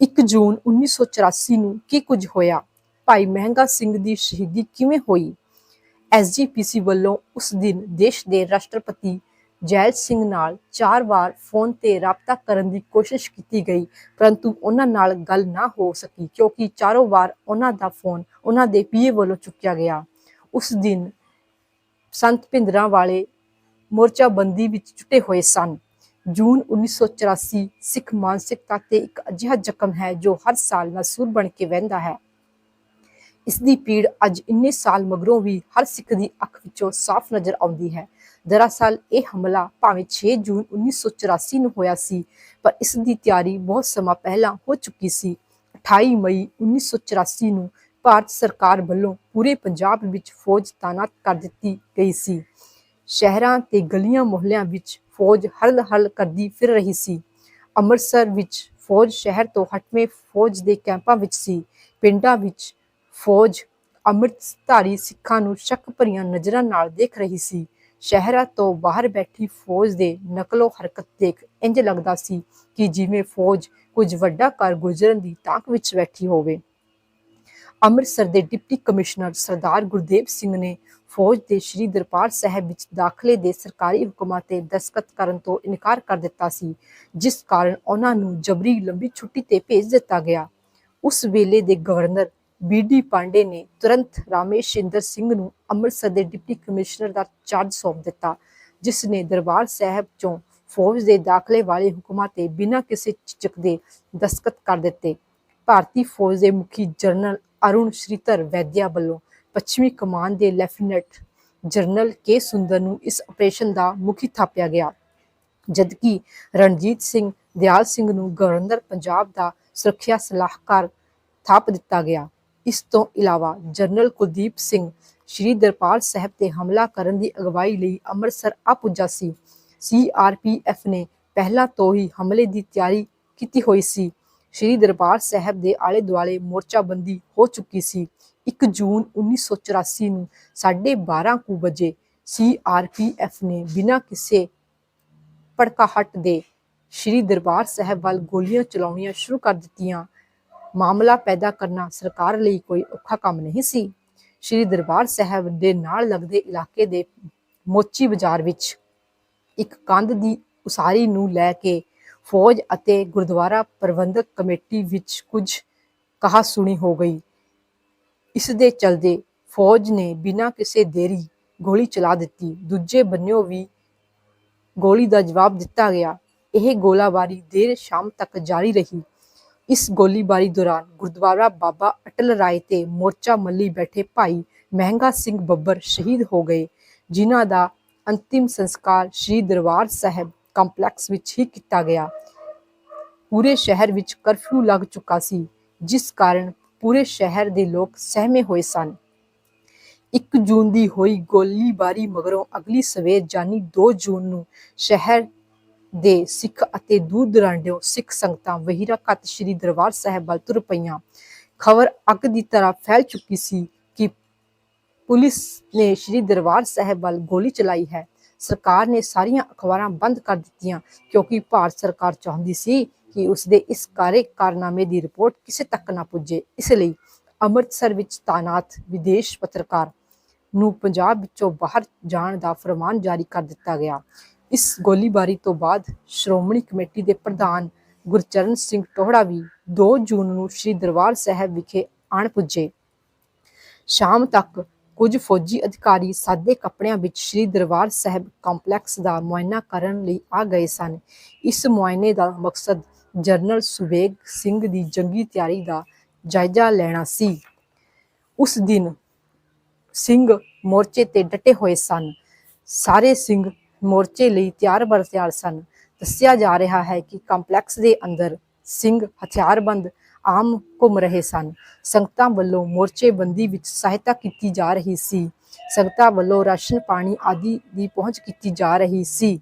1 ਜੂਨ 1984 ਨੂੰ ਕੀ ਕੁਝ ਹੋਇਆ? ਭਾਈ ਮਹਿੰਗਾ ਸਿੰਘ ਦੀ ਸ਼ਹੀਦੀ ਕਿਵੇਂ ਹੋਈ? ਐਸਜੀਪੀਸੀ ਵੱਲੋਂ ਉਸ ਦਿਨ ਦੇਸ਼ ਦੇ ਰਾਸ਼ਟਰਪਤੀ ਜੈਲ ਸਿੰਘ ਨਾਲ ਚਾਰ ਵਾਰ ਫੋਨ ਤੇ ਰਾਬਤਾ ਕਰਨ ਦੀ ਕੋਸ਼ਿਸ਼ ਕੀਤੀ ਗਈ, ਪਰੰਤੂ ਉਹਨਾਂ ਨਾਲ ਗੱਲ ਨਾ ਹੋ ਸਕੀ ਕਿਉਂਕਿ ਚਾਰੋਂ ਵਾਰ ਉਹਨਾਂ ਦਾ ਫੋਨ ਉਹਨਾਂ ਦੇ ਪੀਏ ਵੱਲੋਂ ਚੁੱਕਿਆ ਗਿਆ। ਉਸ ਦਿਨ ਸੰਤ ਭਿੰਦਰਾਂ ਵਾਲੇ ਮੋਰਚਾ ਬੰਦੀ ਵਿੱਚ ਜੁਟੇ ਹੋਏ ਸਨ। ਜੂਨ 1984 ਸਿੱਖ ਮਾਨਸਿਕਤਾ ਤੇ ਇੱਕ ਅਜਿਹਾ ਜ਼ਖਮ ਹੈ ਜੋ ਹਰ ਸਾਲ ਨਸੂਰ ਬਣ ਕੇ ਵਹਿੰਦਾ ਹੈ। ਇਸ ਦੀ ਪੀੜ ਅੱਜ ਇੰਨੇ ਸਾਲ ਮਗਰੋਂ ਵੀ ਹਰ ਸਿੱਖ ਦੀ ਅੱਖ ਵਿੱਚੋਂ ਸਾਫ਼ ਨਜ਼ਰ ਆਉਂਦੀ ਹੈ। ਦਰਅਸਲ ਇਹ ਹਮਲਾ ਭਾਵੇਂ 6 ਜੂਨ 1984 ਨੂੰ ਹੋਇਆ ਸੀ, ਪਰ ਇਸ ਦੀ ਤਿਆਰੀ ਬਹੁਤ ਸਮਾਂ ਪਹਿਲਾਂ ਹੋ ਚੁੱਕੀ ਸੀ। 28 ਮਈ 1984 ਨੂੰ ਭਾਰਤ ਸਰਕਾਰ ਵੱਲੋਂ ਪੂਰੇ ਪੰਜਾਬ ਵਿੱਚ ਫੌਜ ਤਾਇਨਾਤ ਕਰ ਦਿੱਤੀ ਗਈ ਸੀ। ਸ਼ਹਿਰਾਂ ਤੇ ਗਲੀਆਂ ਮੁਹੱਲਿਆਂ ਵਿੱਚ ਫੌਜ ਹਲ ਹਲ ਕਰਦੀ ਫਿਰ ਰਹੀ ਸੀ। ਅੰਮ੍ਰਿਤਸਰ ਵਿੱਚ ਫੌਜ ਸ਼ਹਿਰ ਤੋਂ ਹਟਵੇਂ ਫੌਜ ਦੇ ਕੈਂਪਾਂ ਵਿੱਚ ਸੀ। ਪਿੰਡਾਂ ਵਿੱਚ ਫੌਜ ਅੰਮ੍ਰਿਤਧਾਰੀ ਸਿੱਖਾਂ ਨੂੰ ਸ਼ੱਕ ਭਰੀਆਂ ਨਜ਼ਰਾਂ ਨਾਲ ਦੇਖ ਰਹੀ ਸੀ। ਸ਼ਹਿਰਾਂ ਤੋਂ ਬਾਹਰ ਬੈਠੀ ਫੌਜ ਦੇ ਨਕਲੋ ਹਰਕਤ ਦੇਖ ਇੰਜ ਲੱਗਦਾ ਸੀ ਕਿ ਜਿਵੇਂ ਫੌਜ ਕੁਝ ਵੱਡਾ ਕਰ ਗੁਜ਼ਰਨ ਦੀ ਤਾਕ ਵਿੱਚ ਬੈਠੀ ਹੋਵੇ। ਅੰਮ੍ਰਿਤਸਰ ਦੇ ਡਿਪਟੀ ਕਮਿਸ਼ਨਰ ਸਰਦਾਰ ਗੁਰਦੇਵ ਸਿੰਘ ਨੇ ਫੌਜ ਦੇ ਸ੍ਰੀ ਦਰਬਾਰ ਸਾਹਿਬ ਵਿੱਚ ਦਾਖਲੇ ਦੇ ਸਰਕਾਰੀ ਹੁਕਮਾਂ ਤੇ ਦਸਤਖਤ ਕਰਨ ਤੋਂ ਇਨਕਾਰ ਕਰ ਦਿੱਤਾ ਸੀ, ਜਿਸ ਕਾਰਨ ਉਹਨਾਂ ਨੂੰ ਜਬਰੀ ਲੰਬੀ ਛੁੱਟੀ ਤੇ ਭੇਜ ਦਿੱਤਾ ਗਿਆ। ਉਸ ਵੇਲੇ ਦੇ ਗਵਰਨਰ ਬੀਡੀ ਪਾਂਡੇ ਨੇ ਤੁਰੰਤ ਰਾਮੇਸ਼ਿੰਦਰ ਸਿੰਘ ਨੂੰ ਅੰਮ੍ਰਿਤਸਰ ਦੇ ਡਿਪਟੀ ਕਮਿਸ਼ਨਰ ਦਾ ਚਾਰਜ ਸੌਂਪ ਦਿੱਤਾ, ਜਿਸ ਨੇ ਦਰਬਾਰ ਸਾਹਿਬ ਚੋਂ ਫੌਜ ਦੇ ਦਾਖਲੇ ਵਾਲੇ ਹੁਕਮਾਂ ਤੇ ਬਿਨਾਂ ਕਿਸੇ ਝਿਜਕ ਦੇ ਦਸਤਖਤ ਕਰ ਦਿੱਤੇ। ਭਾਰਤੀ ਫੌਜ ਦੇ ਮੁਖੀ ਜਨਰਲ ਅਰੁਣ ਸ਼੍ਰੀਧਰ ਵੈਦਿਆ ਵੱਲੋਂ ਪੱਛਮੀ ਕਮਾਨ ਦੇ ਲੈਫਟੀਨੈਂਟ ਜਨਰਲ ਕੇ ਸੁੰਦਰ ਨੂੰ ਇਸ ਆਪਰੇਸ਼ਨ ਦਾ ਮੁਖੀ ਥਾਪਿਆ ਗਿਆ। ਜਦਕਿ ਰਣਜੀਤ ਸਿੰਘ ਦਿਆਲ ਸਿੰਘ ਨੂੰ ਗਵਰਨਰ ਪੰਜਾਬ ਦਾ ਸੁਰੱਖਿਆ ਸਲਾਹਕਾਰ ਥਾਪ ਦਿੱਤਾ ਗਿਆ। ਇਸ ਤੋਂ ਇਲਾਵਾ ਜਨਰਲ ਕੁਲਦੀਪ ਸਿੰਘ ਸ਼੍ਰੀ ਦਰਬਾਰ ਸਾਹਿਬ ਤੇ ਹਮਲਾ ਕਰਨ ਦੀ ਅਗਵਾਈ ਲਈ ਅੰਮ੍ਰਿਤਸਰ ਆ ਪੁੱਜਾ ਸੀ। ਸੀਆਰਪੀਐਫ ਨੇ ਪਹਿਲਾਂ ਤੋਂ ਹੀ ਹਮਲੇ ਦੀ ਤਿਆਰੀ ਕੀਤੀ ਹੋਈ ਸੀ। ਸ਼੍ਰੀ ਦਰਬਾਰ ਸਾਹਿਬ ਦੇ ਆਲੇ ਦੁਆਲੇ ਮੋਰਚਾਬੰਦੀ ਹੋ ਚੁੱਕੀ ਸੀ। 1 ਜੂਨ 1984 ਨੂੰ 12:30 ਕੁ ਵਜੇ ਸੀਆਰਪੀਐਫ ਨੇ ਬਿਨਾਂ ਕਿਸੇ ਭੜਕਾਹਟ ਦੇ ਸ਼੍ਰੀ ਦਰਬਾਰ ਸਾਹਿਬ ਵੱਲ ਗੋਲੀਆਂ ਚਲਾਉਣੀਆਂ ਸ਼ੁਰੂ ਕਰ ਦਿੱਤੀਆਂ। ਮਾਮਲਾ ਪੈਦਾ ਕਰਨਾ ਸਰਕਾਰ ਲਈ ਕੋਈ ਔਖਾ ਕੰਮ ਨਹੀਂ ਸੀ। ਸ਼੍ਰੀ ਦਰਬਾਰ ਸਾਹਿਬ ਦੇ ਨਾਲ ਲੱਗਦੇ ਇਲਾਕੇ ਦੇ ਮੋਚੀ ਬਾਜ਼ਾਰ ਵਿੱਚ ਇੱਕ ਕੰਧ ਦੀ ਉਸਾਰੀ ਨੂੰ ਲੈ ਕੇ ਫੌਜ ਅਤੇ ਗੁਰਦੁਆਰਾ ਪ੍ਰਬੰਧਕ ਕਮੇਟੀ ਵਿੱਚ ਕੁਝ ਕਹਾ ਸੁਣੀ ਹੋ ਗਈ। ਇਸ ਦੇ ਚਲਦੇ ਫੌਜ ਨੇ ਬਿਨਾਂ ਕਿਸੇ ਦੇਰੀ ਗੋਲੀ ਚਲਾ ਦਿੱਤੀ। ਦੂਜੇ ਬੰਨਿਓ ਵੀ ਗੋਲੀ ਦਾ ਜਵਾਬ ਦਿੱਤਾ ਗਿਆ। ਇਹ ਗੋਲਾਬਾਰੀ ਦੇਰ ਸ਼ਾਮ ਤੱਕ ਜਾਰੀ ਰਹੀ। ਇਸ ਗੋਲੀਬਾਰੀ ਦੌਰਾਨ ਗੁਰਦੁਆਰਾ ਬਾਬਾ ਅਟਲ ਰਾਏ ਤੇ ਮੋਰਚਾ ਮੱਲੀ ਬੈਠੇ ਭਾਈ ਮਹਿੰਗਾ ਸਿੰਘ ਬੱਬਰ ਸ਼ਹੀਦ ਹੋ ਗਏ, ਜਿਨ੍ਹਾਂ ਦਾ ਅੰਤਿਮ ਸੰਸਕਾਰ ਸ੍ਰੀ ਦਰਬਾਰ ਸਾਹਿਬ ਕੰਪਲੈਕਸ ਵਿੱਚ ਹੀ ਕੀਤਾ ਗਿਆ। ਪੂਰੇ ਸ਼ਹਿਰ ਵਿੱਚ ਕਰਫਿਊ ਲੱਗ ਚੁੱਕਾ ਸੀ, ਜਿਸ ਕਾਰਨ ਪੂਰੇ ਸ਼ਹਿਰ ਦੇ ਲੋਕ ਸਹਿਮੇ ਹੋਏ ਸਨ। 1 ਜੂਨ ਦੀ ਹੋਈ ਗੋਲੀਬਾਰੀ ਮਗਰੋਂ ਅਗਲੀ ਸਵੇਰ ਜਾਨੀ 2 ਜੂਨ ਨੂੰ ਸ਼ਹਿਰ ਦੇ ਸਿੱਖ ਅਤੇ ਦੂਰ ਦਰਾਂਡਿਓ ਸਿੱਖ ਸੰਗਤਾਂ ਵਹੀਰਾ ਸ੍ਰੀ ਦਰਬਾਰ ਸਾਹਿਬ ਵੱਲ ਤੁਰ ਪਈਆਂ। ਖਬਰ ਅੱਗ ਦੀ ਤਰ੍ਹਾਂ ਫੈਲ ਚੁੱਕੀ ਸੀ ਕਿ ਪੁਲਿਸ ਨੇ ਸ੍ਰੀ ਦਰਬਾਰ ਸਾਹਿਬ ਵੱਲ ਗੋਲੀ ਚਲਾਈ ਹੈ। ਸਰਕਾਰ ਨੇ ਸਾਰੀਆਂ ਅਖਬਾਰਾਂ ਬੰਦ ਕਰ ਦਿੱਤੀਆਂ ਕਿਉਂਕਿ ਭਾਰਤ ਸਰਕਾਰ ਚਾਹੁੰਦੀ ਸੀ ਕਿ ਉਸ ਦੇ ਇਸ ਕਾਰੇ ਕਾਰਨਾਮੇ ਦੀ ਰਿਪੋਰਟ ਕਿਸੇ ਤੱਕ ਨਾ ਪੁੱਜੇ। ਇਸ ਲਈ ਅੰਮ੍ਰਿਤਸਰ ਵਿੱਚ ਤਾਇਨਾਤ ਵਿਦੇਸ਼ ਪੱਤਰਕਾਰ ਨੂੰ ਪੰਜਾਬ ਵਿੱਚੋਂ ਬਾਹਰ ਜਾਣ ਦਾ ਫਰਮਾਨ ਜਾਰੀ ਕਰ ਦਿੱਤਾ ਗਿਆ। ਇਸ ਗੋਲੀਬਾਰੀ ਤੋਂ ਬਾਅਦ ਸ਼੍ਰੋਮਣੀ ਕਮੇਟੀ ਦੇ ਪ੍ਰਧਾਨ ਗੁਰਚਰਨ ਸਿੰਘ ਟੋਹੜਾ ਵੀ 2 ਜੂਨ ਨੂੰ ਸ੍ਰੀ ਦਰਬਾਰ ਸਾਹਿਬ ਵਿਖੇ ਆਣ ਪੁੱਜੇ। ਸ਼ਾਮ ਤੱਕ ਕੁਝ ਫੌਜੀ ਅਧਿਕਾਰੀ ਸਾਦੇ ਕੱਪੜਿਆਂ ਵਿੱਚ ਸ੍ਰੀ ਦਰਬਾਰ ਸਾਹਿਬ ਕੰਪਲੈਕਸ ਦਾ ਮੁਆਇਨਾ ਕਰਨ ਲਈ ਆ ਗਏ ਸਨ। ਇਸ ਮੁਆਇਨੇ ਦਾ ਮਕਸਦ ਜਨਰਲ ਸੁਬੇਗ ਸਿੰਘ ਦੀ ਜੰਗੀ ਤਿਆਰੀ ਦਾ ਜਾਇਜ਼ਾ ਲੈਣਾ ਸੀ। ਉਸ ਦਿਨ ਸਿੰਘ ਮੋਰਚੇ ਤੇ ਡਟੇ ਹੋਏ ਸਨ। ਸਾਰੇ ਸਿੰਘ ਮੋਰਚੇ ਲਈ ਤਿਆਰ ਬਰ ਤਿਆਰ ਸਨ। ਦੱਸਿਆ ਜਾ ਰਿਹਾ ਹੈ ਕਿ ਕੰਪਲੈਕਸ ਦੇ ਅੰਦਰ ਸਿੰਘ ਹਥਿਆਰਬੰਦ ਆਮ ਘੁੰਮ ਰਹੇ ਸਨ। ਸੰਗਤਾਂ ਵੱਲੋਂ ਮੋਰਚੇਬੰਦੀ ਵਿੱਚ ਸਹਾਇਤਾ ਕੀਤੀ ਜਾ ਰਹੀ ਸੀ। ਸੰਗਤਾਂ ਵੱਲੋਂ ਰਾਸ਼ਨ, ਪਾਣੀ ਆਦਿ ਦੀ ਪਹੁੰਚ ਕੀਤੀ ਜਾ ਰਹੀ ਸੀ।